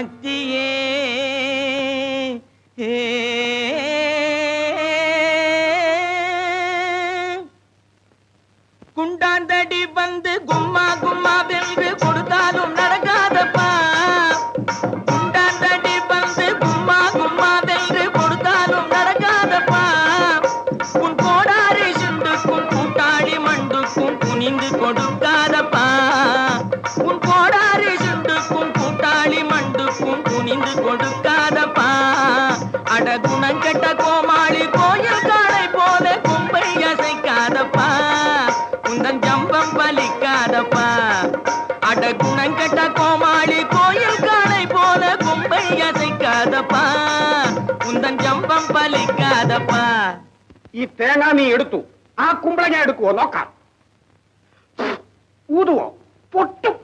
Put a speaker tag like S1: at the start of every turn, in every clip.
S1: சக்தியே.
S2: ஏ ഈ തേങ്ങ നീ എടുത്തു. ആ കുമ്പളങ്ങ എടുക്കുവോ? നോക്കാം.
S1: ഊതുവോ? പൊട്ടും.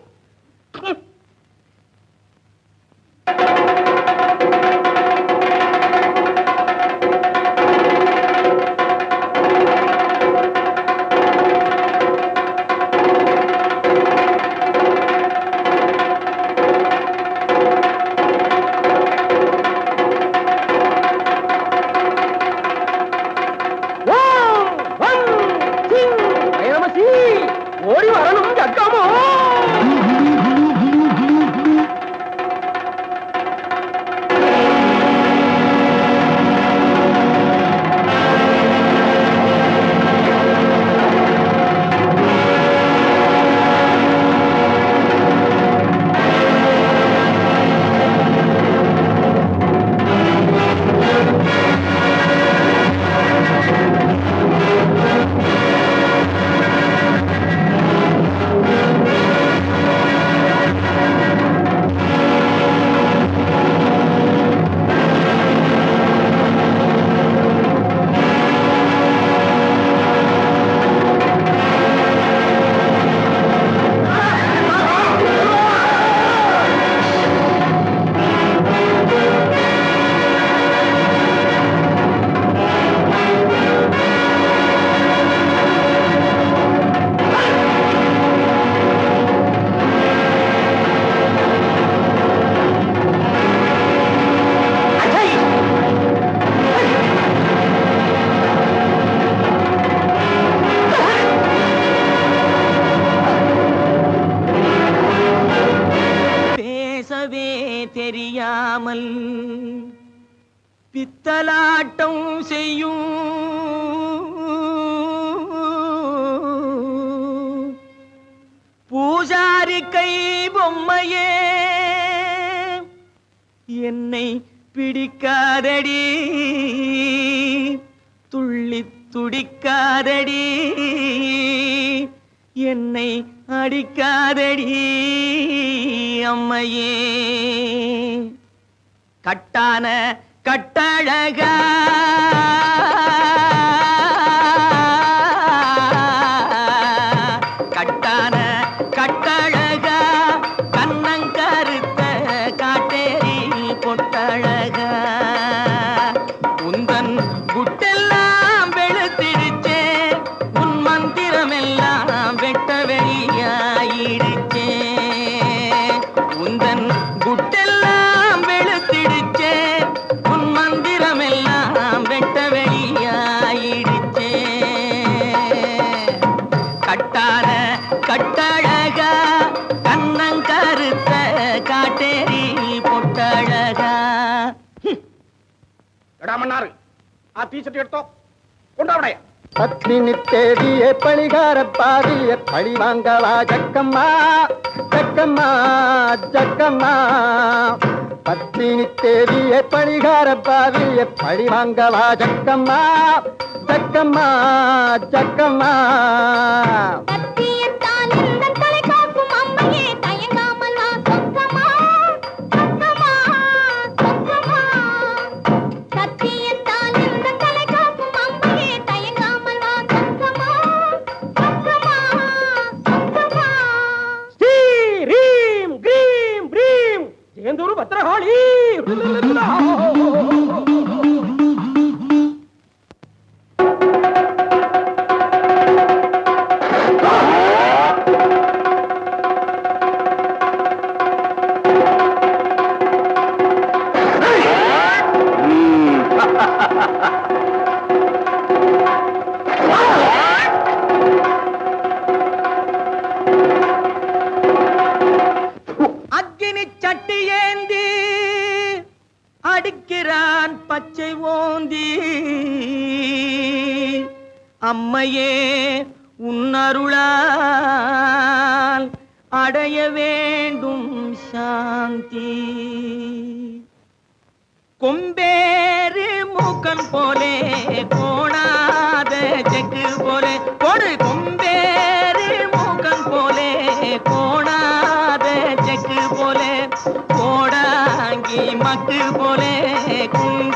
S1: பித்தலாட்டம் செய்யும். பூசாரி கை பொம்மையே என்னை பிடிக்காதடி. துள்ளி துடிக்காதடி. என்னை அடிக்காதடி அம்மையே. கட்டான கட்டழகா.
S2: എടാ മണ്ണാറ് ആ ടീഷർട്ട് എടുത്തോ കൊണ്ടോടയാ
S3: பத்மினி தேவியே பணிகார பாதிய பழி வாங்கவா ஜக்கம்மா ஜக்கம்மா ஜக்கம்மா. பத்மினி தேவியே பணிகார பாதிய பழி வாங்கவா ஜக்கம்மா ஜக்கம்மா ஜக்கம்மா.
S4: ஏந்தி அம்மையே
S1: உன்னருளால் அடைய வேண்டும் சாந்தி. கொம்பேறு மூக்கன் போலே கோணாத செக்கு போலே. கொடு கொம்பேறு மூக்கன் போலே கோணாத செக்கு போலே. கோடாங்கி மக்கு போலே குங்க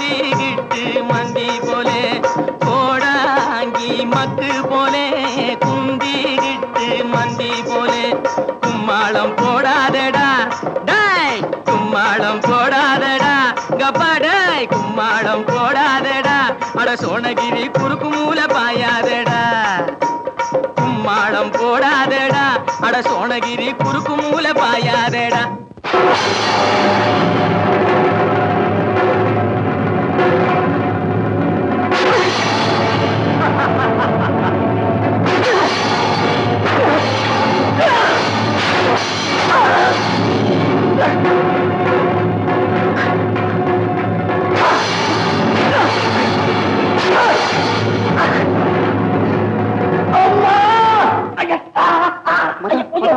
S1: கும்மாளம் போடாதடா. கப்பாடாய் கும்மாளம் போடாதடா. அட சோனகிரி குறுக்கு மூல பாயாதடா. கும்மாளம் போடாதடா. அட சோனகிரி குறுக்கு மூல பாயாதடா.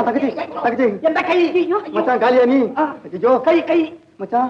S3: மச்சான் தகுதி தகுதி
S2: எந்த கை?
S3: மச்சான் காலியா நீ? ஐயோ
S2: கை கை.
S3: மச்சான்.